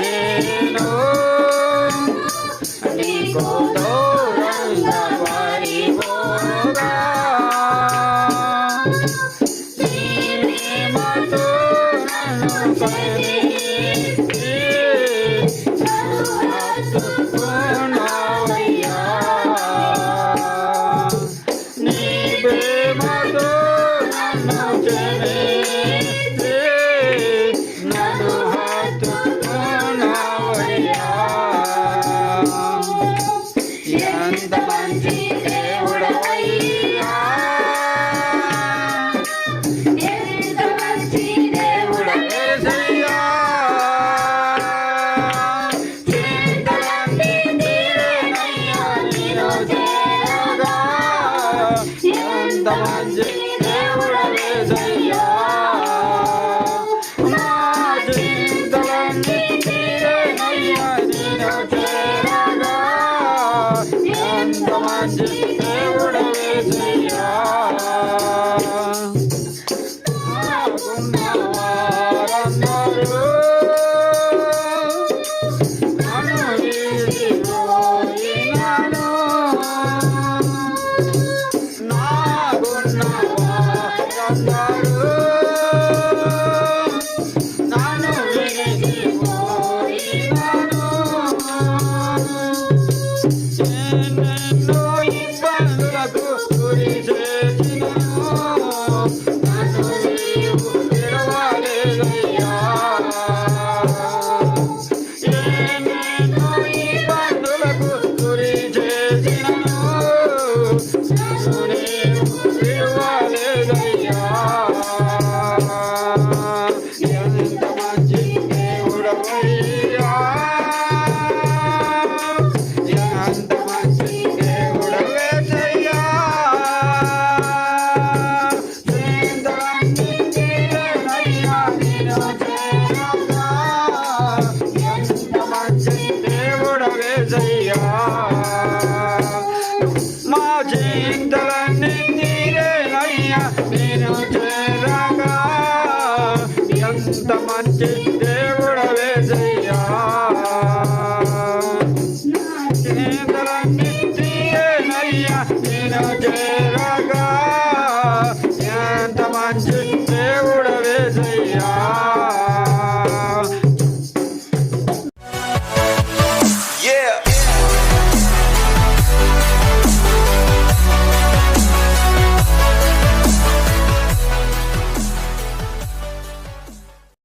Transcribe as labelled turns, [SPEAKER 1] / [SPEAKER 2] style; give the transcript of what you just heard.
[SPEAKER 1] నేను నీకు దూరంగా పడిపోగా నీవేమతో నన్ను పడి Nanu hatu দামাজ কেমন জয়া Krishna. ఎంత మంచి దేవుడవే జయ్యా నేను చేరగా. ఎంత మంచి దేవుడవే జయ్యా